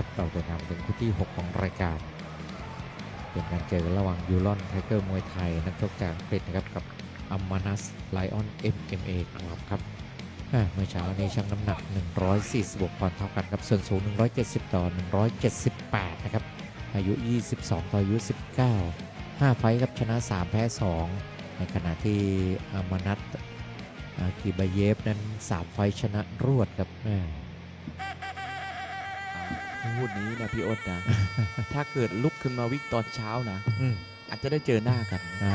ครับเราเดินทางถึงคู่ที่ 6 ของรายการ เป็นการเจอกันระหว่างยูรอนไทเกอร์มวยไทย นักชกจากอังกฤษนะครับกับอัมมานัสไลออน MMA ครับครับเมื่อเช้านี้ชั่งน้ำหนัก 146ปอนด์เท่ากันครับ ส่วนสูง 170 ต่อ 178 นะครับ อายุ 22 ต่ออายุ 19 5 ไฟครับชนะ 3 แพ้ 2 ในขณะที่อามานัตอากีบาเยฟนั้น 3 ไฟชนะรวดครับแม่ พูดนี้นะพี่อ้นนะ ถ้าเกิดลุกขึ้นมาวิ่งตอนเช้านะ อืมอาจจะได้เจอหน้ากันอ่า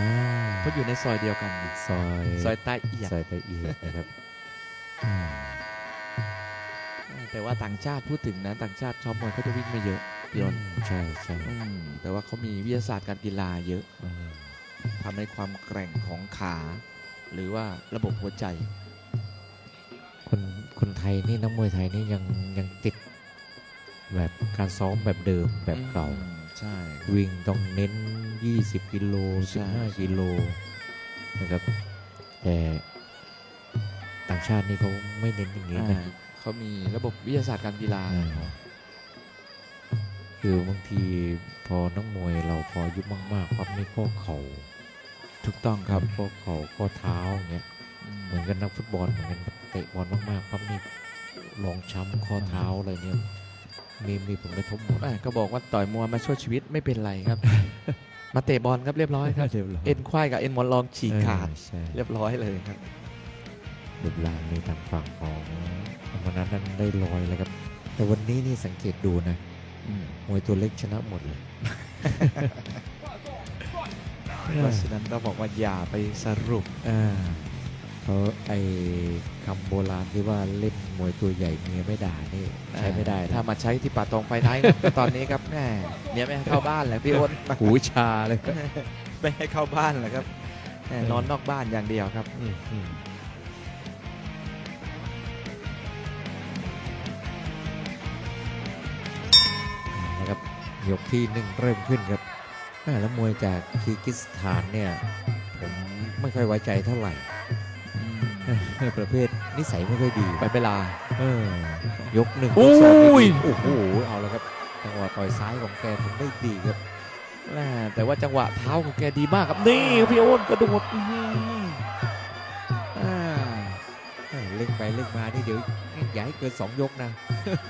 เพราะอยู่ในซอยเดียวกัน ซอยซอยใต้เอียดซอยตะเอียดนะครับอืมแต่ว่าต่างชาติพูดถึงนะต่างชาติชอบมวยเขาจะวิ่งไม่เยอะพี่อ้นใช่ใช่อืมแต่ว่าเขามีวิทยาศาสตร์การกีฬาเยอะอืมทำให้ความแกร่งของขา หรือว่าระบบหัวใจ คนคนไทยนี่นักมวยไทยนี่ยังยังติด แบบการซ้อมแบบเดิมแบบเก่าอืมใช่ วิ่งต้องเน้น 20 กิโลใช่15 กิโลนะครับแต่ต่างชาตินี่เขาไม่เน้นอย่างนี้อ่านะเขามีระบบวิทยาศาสตร์การกีฬาอ่าคือบางทีพอนักมวยเราพออายุมากๆปั๊บนี่ข้อเข่าถูกต้องครับข้อเข่าข้อเท้าอย่างเงี้ยอืมเหมือนกันนักฟุตบอลเหมือนกันเตะบอลมากๆปั๊บนี่รองช้ำข้อเท้าอะไรเนี่ย มีมีผลกระทบหมดแม่ก็บอกว่าต่อยมวยมาช่วยชีวิตไม่เป็นไรครับ มาเตะบอลครับเรียบร้อยครับ เรียบร้อยเอ็นควายกับเอ็นหมอนรองฉีกขาดเออใช่เรียบร้อยเลยครับรูปร่างนี่ทางฝั่งของอมนันนั้นได้ลอยเลยครับ แต่วันนี้นี่สังเกตดูนะอืมมวยตัวเล็กชนะหมดเลยเพราะฉะนั้นเราบอกว่าอย่าไปสรุปอ่าเพราะไอ้คำโบราณที่ว่าเล่น มวยตัวใหญ่เมียไม่ด่านี่ใช้ไม่ได้นะถ้ามาใช้ที่ป่าตองไฟท้ายครับก็ตอนนี้ครับแม่เนี่ยไม่ให้เข้าบ้านแหละพี่อ้นหูชาเลยไม่ให้เข้าบ้านแหละครับแม่นอนนอกบ้านอย่างเดียวครับ อืมอืมนะครับยกที่หนึ่งเริ่มขึ้นครับแม่แล้วมวยจากคีร์กิสถานเนี่ย ผมไม่ค่อยไว้ใจเท่าไหร่ ประเภท นิสัยไม่ค่อยดีไปเวลา เออยกหนึ่งโอ้ยกสองนี่ยดีโอ้โหเอาแล้วครับจังหวะต่อยซ้ายของแกทำได้ดีครับแม่แต่ว่าจังหวะเท้าของแกดีมากครับนี่พี่อ้นกระโดดอื้อหืออ่าเอ้ยเล่งไปเล่งมานี่เดี๋ยวอย่าให้เกินสองยกนะ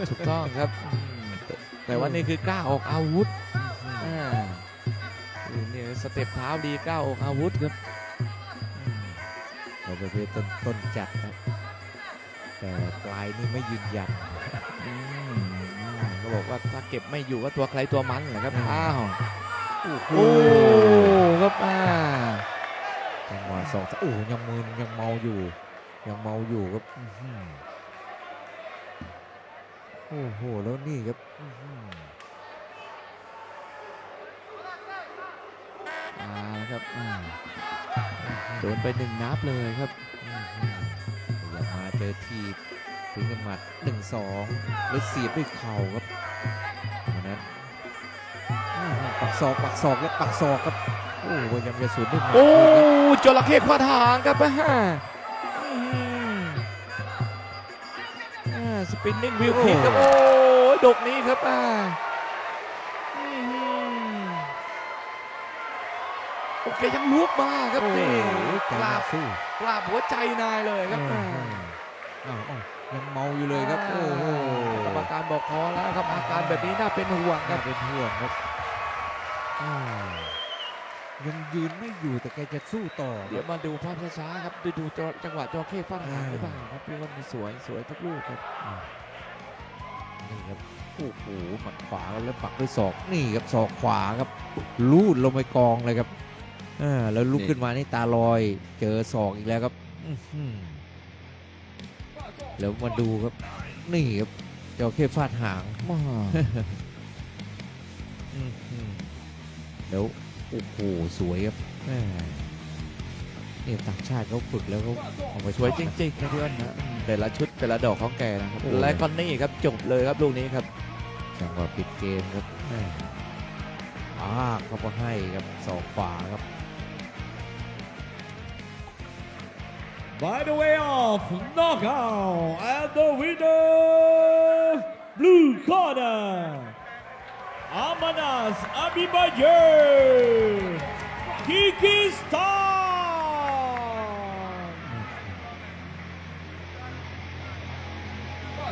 ถูกต้องครับอืมแต่แต่ว่านี่คือกล้าออกอาวุธอ่านี่สเต็ปเท้าดีกล้าออกอาวุธครับอืมเราประเภทต้นต้นจัดครับ แต่ปลายนี่ไม่ยืนยันอืมก็บอกว่าถ้าเก็บไม่อยู่ก็ตัวใครตัวมันแหละครับอืมอ้าวโอ้โหโอ้ครับอ่าจังหวะสองโอ้โหยังมึนยังเมาอยู่ ยังเมาอยู่ครับอื้อหือโอ้โหแล้วนี่ครับอื้อหืออ่านะครับอ่าโดนไปหนึ่งนับเลยครับ เจอทีบถึงกันหมัดหนึ่งสองแล้วเสียบด้วยเข่าครับวันนั้นอื้อหือปักศอกปักศอกและปักศอกครับโอ้โหพยายามจะสวนด้วยหมัดโอ้นะครับจระเข้ขวาทางครับอ่าอืมอ่าสปินนิ่งวิวคิกครับโอ้ยดกนี้ครับอ่าอืมโอเคยังลุกมาครับโอ้โหนี่ใจกรานับกสู้กราบหัวใจนายเลยครับเออ่าออ้าวอ้าวยังเมาอยู่เลยครับ โอ้โหกรรมการบอกพอแล้วครับอาการแบบนี้น่าเป็นห่วงคน่ารับเป็นห่วงครับอ้าวยังยืนไม่อยู่แต่แกจะสู้ต่อคเดี๋ยรัวบมาดูภาพช้าๆครับ ดูดูจอจังหวะจอเข้ฟาดหางอ่าหรือเปล่าครับพี่ว่ามันสวยสวยทุกลูกครับนี่ครับโอ้โหหมัดขวาแล้วปักด้วยศอกนี่ครับศอกขวาครับลูดลงไปกองเลยครับอ่าแล้วลุกขึ้นมานี่ตาลอย เจอศอกอีกแล้วครับอื้อหือ แล้วมาดูครับ นี่ครับจอเข้ฟาดหางอืมอืมแล้วโอ้โหสวยครับแม่เนี่ยต่างชาติเขาฝึกแล้วเขาเอาไปสวยจริงๆครับพี่อ้นนะอืมแต่ละชุดแต่ละดอกของแกนะครับโอ้และก็นี่ครับจบเลยครับลูกนี้ครับจังหวะปิดเกมครับแม่อ่าเขาก็ให้ครับสองขวาครับ by the way of knockout and the winner, blue corner, Amanas Abibayer, Kyrgyzstan.